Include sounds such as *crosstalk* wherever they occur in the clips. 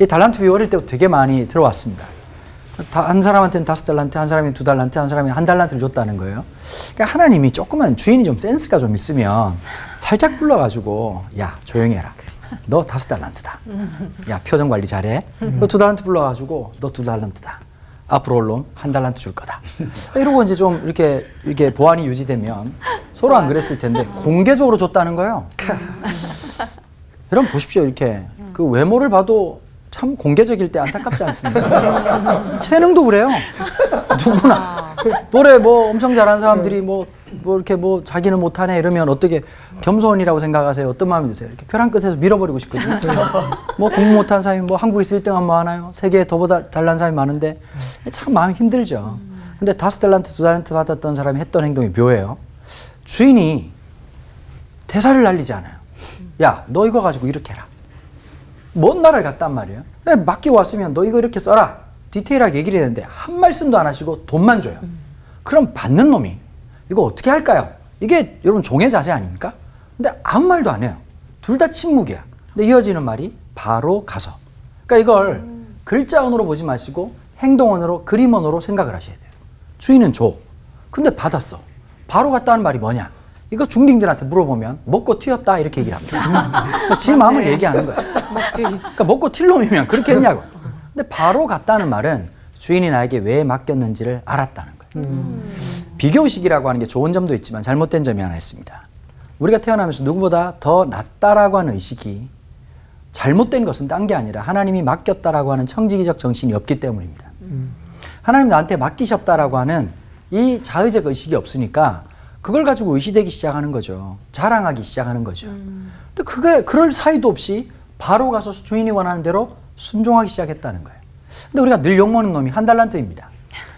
이 달란트 비유 어릴 때부터 되게 많이 들어왔습니다. 다- 한 사람한테는 다섯 달란트, 한 사람이 두 달란트, 한 사람이 한 달란트를 줬다는 거예요. 그러니까 하나님이 조금만 주인이 좀 센스가 좀 있으면 살짝 불러가지고 야 조용히 해라. 너 다섯 달란트다. 야 표정 관리 잘해. 너 두 달란트 불러가지고 너 두 달란트다. 앞으로 올놈 한 달란트 줄 거다. 이러고 이제 좀 이렇게 이렇게 보안이 유지되면 서로 안 그랬을 텐데 공개적으로 줬다는 거예요. 여러분 보십시오 이렇게 그 외모를 봐도 참 공개적일 때 안타깝지 않습니까? *laughs* 재능도 그래요. 누구나 노래 뭐 엄청 잘하는 사람들이 뭐, 뭐 이렇게 뭐 자기는 못하네 이러면 어떻게 겸손이라고 생각하세요? 어떤 마음이 드세요? 이렇게 벼랑 끝에서 밀어버리고 싶거든요. 뭐 공부 못하는 사람이 뭐 한국에서 1등하면 뭐 하나요? 세계에 더보다 잘난 사람이 많은데 참 마음이 힘들죠. 근데 다섯 달란트 두 달란트 받았던 사람이 했던 행동이 묘해요. 주인이 대사를 날리지 않아요. 야, 너 이거 가지고 이렇게 해라. 먼 나라를 갔단 말이에요. 네, 맡기고 왔으면 너 이거 이렇게 써라. 디테일하게 얘기를 했는데 한 말씀도 안 하시고 돈만 줘요. 그럼 받는 놈이 이거 어떻게 할까요? 이게 여러분 종의 자세 아닙니까? 근데 아무 말도 안 해요. 둘 다 침묵이야. 근데 이어지는 말이 바로 가서. 그러니까 이걸 글자 언어로 보지 마시고 행동 언어로 그림 언어로 생각을 하셔야 돼요. 주인은 줘. 근데 받았어. 바로 갔다는 말이 뭐냐? 이거 중딩들한테 물어보면 먹고 튀었다 이렇게 얘기를 합니다. *laughs* 지 마음을 얘기하는 거죠. 그러니까 먹고 튈 놈이면 그렇게 했냐고. 근데 바로 갔다는 말은 주인이 나에게 왜 맡겼는지를 알았다는 거예요. 비교의식이라고 하는 게 좋은 점도 있지만 잘못된 점이 하나 있습니다. 우리가 태어나면서 누구보다 더 낫다라고 하는 의식이 잘못된 것은 딴 게 아니라 하나님이 맡겼다라고 하는 청지기적 정신이 없기 때문입니다. 하나님 나한테 맡기셨다라고 하는 이 자의적 의식이 없으니까 그걸 가지고 의시되기 시작하는 거죠. 자랑하기 시작하는 거죠. 근데 그게 그럴 사이도 없이 바로 가서 주인이 원하는 대로 순종하기 시작했다는 거예요. 근데 우리가 늘 욕먹는 놈이 한 달란트입니다.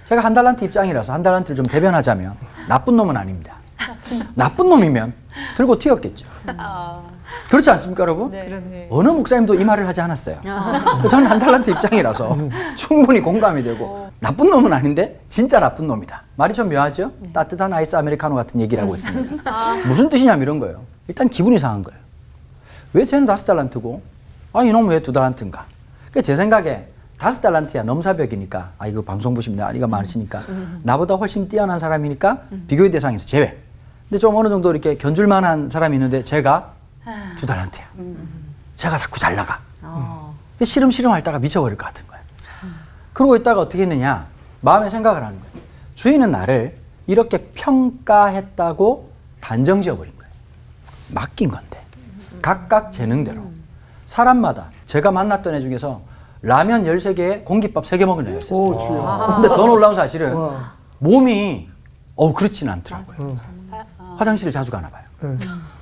제가 한 달란트 입장이라서 한 달란트를 좀 대변하자면 나쁜 놈은 아닙니다. 나쁜 놈이면 들고 튀었겠죠. 그렇지 않습니까, 여러분? 네. 어느 목사님도 이 말을 하지 않았어요. 저는 한 달란트 입장이라서 충분히 공감이 되고 나쁜 놈은 아닌데 진짜 나쁜 놈이다. 말이 좀 묘하죠? 따뜻한 아이스 아메리카노 같은 얘기를 하고 있습니다. 무슨 뜻이냐면 이런 거예요. 일단 기분이 상한 거예요. 왜 쟤는 다섯 달란트고 아 이놈 왜 두 달란트인가? 그제 생각에 다섯 달란트야 넘사벽이니까 아 이거 방송 보시면 나이가 많으시니까 나보다 훨씬 뛰어난 사람이니까 비교의 대상에서 제외. 근데 좀 어느 정도 이렇게 견줄만한 사람이 있는데 제가 두 달란트야. 제가 자꾸 잘 나가. 근데 시름시름 앓다가 미쳐버릴 것 같은 거예요. 그러고 있다가 어떻게 했느냐? 마음에 생각을 하는 거예요. 주인은 나를 이렇게 평가했다고 단정 지어버린 거예요. 맡긴 건데. 각각 재능대로. 사람마다 제가 만났던 애 중에서 라면 13개에 공깃밥 3개 먹은 애가 있었어요. 오, 주여. 근데 더 놀라운 사실은 와. 몸이 어우 그렇지는 않더라고요. 화장실을 자주 가나 봐요. 네.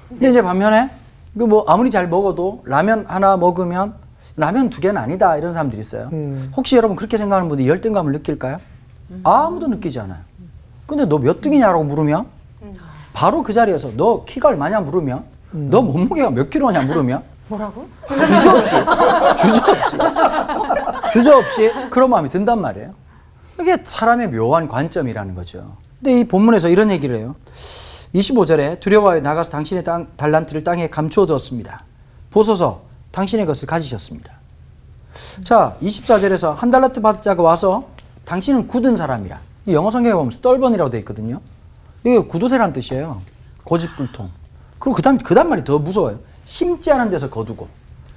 근데 이제 반면에 그 뭐 아무리 잘 먹어도 라면 하나 먹으면 라면 두 개는 아니다 이런 사람들이 있어요. 음. 혹시 여러분 그렇게 생각하는 분이 열등감을 느낄까요? 아무도 느끼지 않아요. 근데 너 몇 등이냐라고 물으면 바로 그 자리에서 너 키가 얼마냐 물으면 너 몸무게가 몇 킬로냐 물으면 *laughs* 뭐라고? 주저없이 주저없이 주저없이 그런 마음이 든단 말이에요. 이게 사람의 묘한 관점이라는 거죠. 근데 이 본문에서 이런 얘기를 해요. 25절에 두려워하여 나가서 당신의 땅, 달란트를 땅에 감추어 두었습니다. 보소서 당신의 것을 가지셨습니다. 자, 24절에서 한 달란트 받은 자가 와서 당신은 굳은 사람이라. 이 영어 성경에 보면 stubborn이라고 돼 있거든요. 이게 구두쇠란 뜻이에요. 고집불통. 그리고 그 다음 그 다음 말이 더 무서워요. 심지 않은 데서 거두고.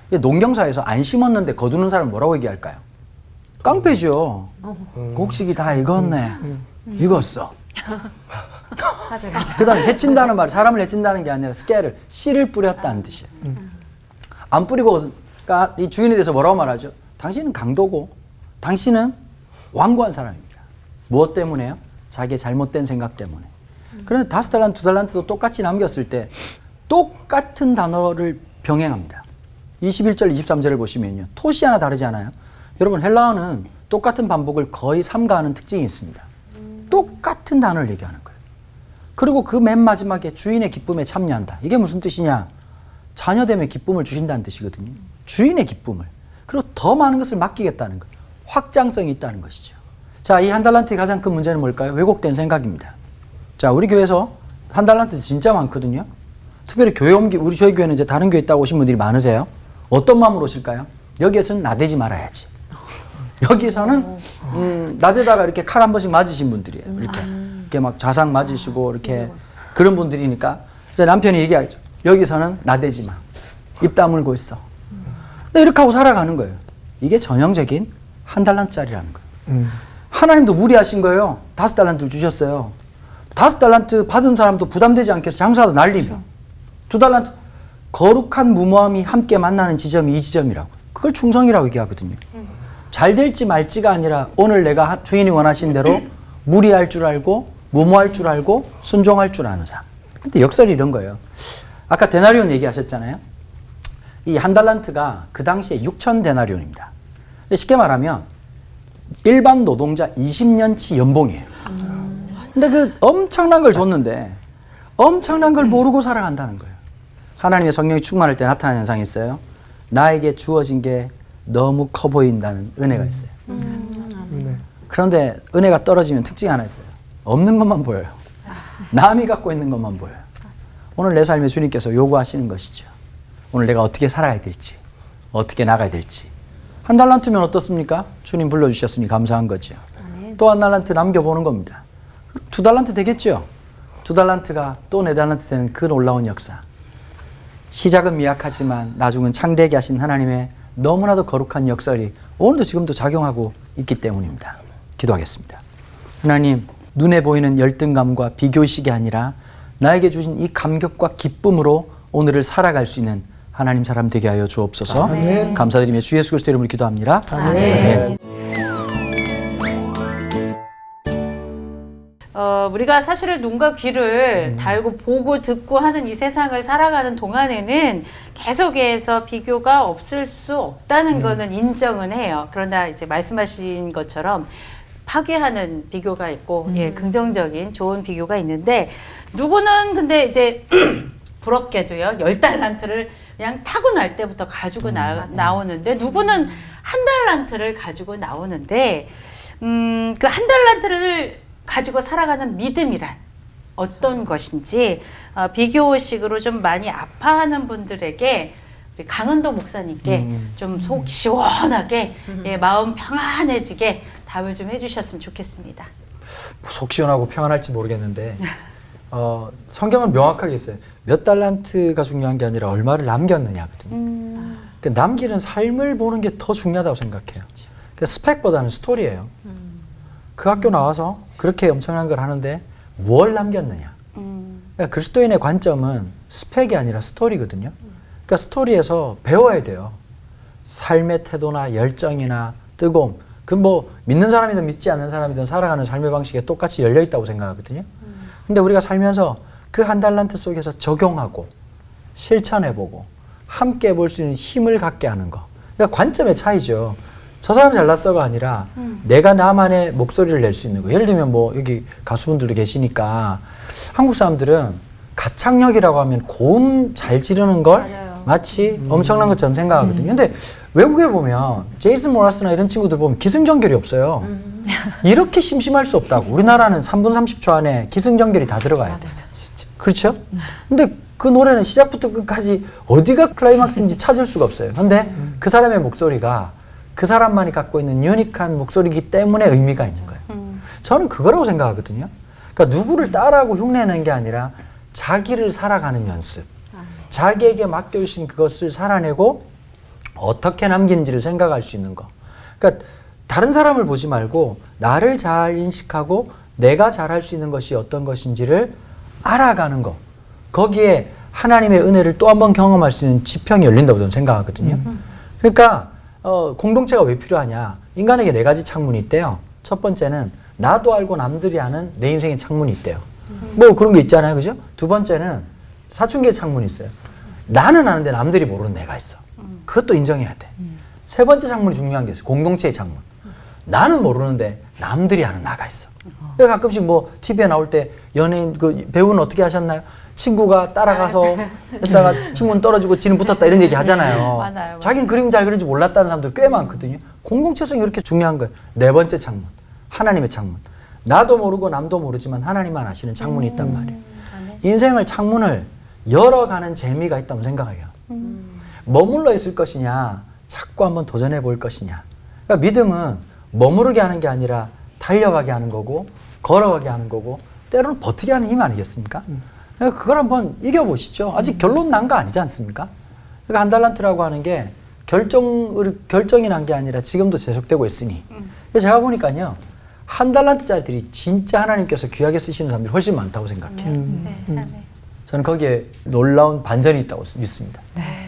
농경사에서 안 심었는데 거두는 사람 뭐라고 얘기할까요? 깡패죠. 곡식이 다 익었네. 익었어. *laughs* 맞아 맞아. 그다음 에 해친다는 말이 사람을 해친다는 게 아니라 스케를 씨를 뿌렸다는 뜻이에요. 안 뿌리고 그러니까 이 주인에 대해서 뭐라고 말하죠? 당신은 강도고 당신은 완고한 사람입니다. 무엇 때문에요? 자기의 잘못된 생각 때문에. 그런데 다섯 달란트, 두 달란트도 똑같이 남겼을 때 똑같은 단어를 병행합니다. 21절, 23절을 보시면요. 토시 하나 다르지 않아요? 여러분 헬라어는 똑같은 반복을 거의 삼가하는 특징이 있습니다. 똑같은 단어를 얘기하는 거예요. 그리고 그 맨 마지막에 주인의 기쁨에 참여한다. 이게 무슨 뜻이냐? 자녀됨의 기쁨을 주신다는 뜻이거든요. 주인의 기쁨을. 그리고 더 많은 것을 맡기겠다는 것. 확장성이 있다는 것이죠. 자, 이 한 달란트의 가장 큰 문제는 뭘까요? 왜곡된 생각입니다. 자, 우리 교회에서 한 달란트 진짜 많거든요. 특별히 교회 옮기, 우리 저희 교회는 이제 다른 교회 있다고 오신 분들이 많으세요. 어떤 마음으로 오실까요? 여기에서는 나대지 말아야지. 여기서는 음, 나대다가 이렇게 칼 한 번씩 맞으신 분들이에요. 이렇게 이렇게 막 자상 맞으시고 이렇게 그런 분들이니까 이제 남편이 얘기하죠. 여기서는 나대지 마. 입 다물고 있어. 이렇게 하고 살아가는 거예요. 이게 전형적인 한 달란트짜리라는 거예요. 하나님도 무리하신 거예요. 다섯 달란트 주셨어요. 다섯 달란트 받은 사람도 부담되지 않겠어. 장사도 날리면. 두 달란트 거룩한 무모함이 함께 만나는 지점이 이 지점이라고. 그걸 충성이라고 얘기하거든요. 잘 될지 말지가 아니라 오늘 내가 하- 주인이 원하신 대로 무리할 줄 알고 무모할 줄 알고 순종할 줄 아는 사람. 근데 역설이 이런 거예요. 아까 데나리온 얘기하셨잖아요. 이 한 달란트가 그 당시에 6천 데나리온입니다. 쉽게 말하면 일반 노동자 20년치 연봉이에요. 근데 그 엄청난 걸 줬는데 엄청난 걸 모르고 살아간다는 거예요. 하나님의 성령이 충만할 때 나타나는 현상이 있어요. 나에게 주어진 게 너무 커 보인다는 은혜가 있어요. 네. 그런데 은혜가 떨어지면 특징이 하나 있어요. 없는 것만 보여요. 남이 갖고 있는 것만 보여요. 오늘 내 삶에 주님께서 요구하시는 것이죠. 오늘 내가 어떻게 살아야 될지, 어떻게 나가야 될지. 한 달란트면 어떻습니까? 주님 불러주셨으니 감사한 거죠. 또 한 달란트 남겨보는 겁니다. 두 달란트 되겠죠? 두 달란트가 또 네 달란트 되는 그 놀라운 역사. 시작은 미약하지만 나중은 창대하게 하신 하나님의 너무나도 거룩한 역설이 오늘도 지금도 작용하고 있기 때문입니다. 기도하겠습니다. 하나님, 눈에 보이는 열등감과 비교의식이 아니라 나에게 주신 이 감격과 기쁨으로 오늘을 살아갈 수 있는 하나님 사람 되게 하여 주옵소서. 감사드리며 주 예수 그리스도 이름으로 기도합니다. 아멘. 어, 우리가 사실은 눈과 귀를 달고 보고 듣고 하는 이 세상을 살아가는 동안에는 계속해서 비교가 없을 수 없다는 거는 인정은 해요. 그러나 이제 말씀하신 것처럼 파괴하는 비교가 있고, 예, 긍정적인 좋은 비교가 있는데, 누구는 근데 이제 *clears throat* 부럽게도요, 열 달란트를 그냥 타고날 때부터 가지고 나, 나오는데, 누구는 한 달란트를 가지고 나오는데, 음, 그 한 달란트를 가지고 살아가는 믿음이란 어떤 것인지 어, 비교식으로 좀 많이 아파하는 분들에게 우리 강은도 목사님께 좀속 시원하게 예, 마음 평안해지게 답을 좀 해주셨으면 좋겠습니다. 속 시원하고 평안할지 모르겠는데 *laughs* 어, 성경은 명확하게 있어요. 몇 달란트가 중요한 게 아니라 얼마를 남겼느냐거든요. 그 남기는 삶을 보는 게 더 중요하다고 생각해요. 그 스펙보다는 스토리예요. 그 학교 나와서 그렇게 엄청난 걸 하는데 뭘 남겼느냐. 음, 그러니까 그리스도인의 관점은 스펙이 아니라 스토리거든요. 그러니까 스토리에서 배워야 돼요. 삶의 태도나 열정이나 뜨거움. 그 뭐 믿는 사람이든 믿지 않는 사람이든 살아가는 삶의 방식에 똑같이 열려 있다고 생각하거든요. 근데 우리가 살면서 그 한 달란트 속에서 적용하고 실천해보고 함께 볼 수 있는 힘을 갖게 하는 거. 그러니까 관점의 차이죠. 저 사람 잘났어가 아니라 내가 나만의 목소리를 낼 수 있는 거. 예를 들면 뭐 여기 가수분들도 계시니까 한국 사람들은 가창력이라고 하면 고음 잘 지르는 걸 마치 엄청난 것처럼 생각하거든요. 근데 외국에 보면 제이슨 모라스나 이런 친구들 보면 기승전결이 없어요. 이렇게 심심할 수 없다고. 우리나라는 3분 30초 안에 기승전결이 다 들어가야 돼. 그렇죠? 근데 그 노래는 시작부터 끝까지 어디가 클라이막스인지 찾을 수가 없어요. 근데 그 사람의 목소리가 그 사람만이 갖고 있는 유니크한 목소리이기 때문에 의미가 있는 거예요. 저는 그거라고 생각하거든요. 그러니까 누구를 따라하고 흉내내는 게 아니라 자기를 살아가는 연습. 자기에게 맡겨주신 그것을 살아내고 어떻게 남기는지를 생각할 수 있는 거. 그러니까 다른 사람을 보지 말고 나를 잘 인식하고 내가 잘할 수 있는 것이 어떤 것인지를 알아가는 거. 거기에 하나님의 은혜를 또 한 번 경험할 수 있는 지평이 열린다고 저는 생각하거든요. 그러니까 어, 공동체가 왜 필요하냐? 인간에게 네 가지 창문이 있대요. 첫 번째는 나도 알고 남들이 아는 내 인생의 창문이 있대요. 뭐 그런 게 있잖아요, 그죠? 두 번째는 사춘기의 창문이 있어요. 나는 아는데 남들이 모르는 내가 있어. 그것도 인정해야 돼. 세 번째 창문이 중요한 게 있어요. 공동체의 창문. 나는 모르는데 남들이 아는 나가 있어. 그러니까 가끔씩 뭐 TV에 나올 때 연예인 그 배우는 어떻게 하셨나요? 친구가 따라가서 했다가 친구는 떨어지고 지는 붙었다 이런 얘기 하잖아요. *laughs* 맞아요, 맞아요. 자기는 그림 잘 그리지 몰랐다는 사람들 꽤 많거든요. 공동체성이 이렇게 중요한 거예요. 네 번째 창문. 하나님의 창문. 나도 모르고 남도 모르지만 하나님만 아시는 창문이 있단 말이에요. 인생을 창문을 열어가는 재미가 있다고 생각해요. 머물러 있을 것이냐, 자꾸 한번 도전해 볼 것이냐. 그러니까 믿음은 머무르게 하는 게 아니라 달려가게 하는 거고 걸어가게 하는 거고 때로는 버티게 하는 힘 아니겠습니까? 그러니까 그걸 한번 이겨보시죠. 아직 결론 난 거 아니지 않습니까? 그러니까 한 달란트라고 하는 게 결정을 결정이 난 게 아니라 지금도 계속되고 있으니. 그래서 제가 보니까요 한 달란트짜리들이 진짜 하나님께서 귀하게 쓰시는 사람들이 훨씬 많다고 생각해요. 네. 아멘. 저는 거기에 놀라운 반전이 있다고 믿습니다. 네.